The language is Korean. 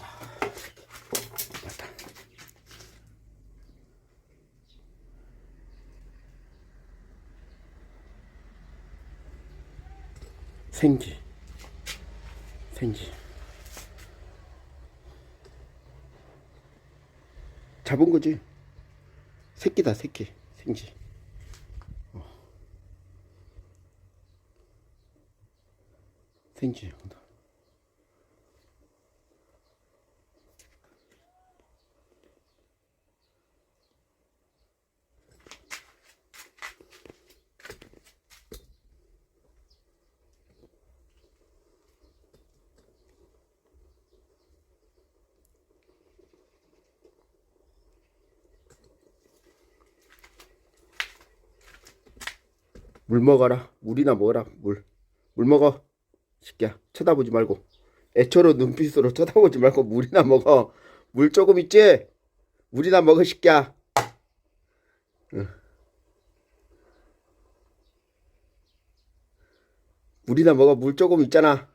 아 맞다. 생지. 생지. 잡은 거지. 새끼다, 새끼. 생지. 어. 생지. 어, 물 먹어라. 물이나 먹어라. 물. 물 먹어. 새끼야 쳐다보지 말고. 애처로 눈빛으로 쳐다보지 말고 물이나 먹어. 물 조금 있지? 물이나 먹어 새끼야. 응. 물이나 먹어. 물 조금 있잖아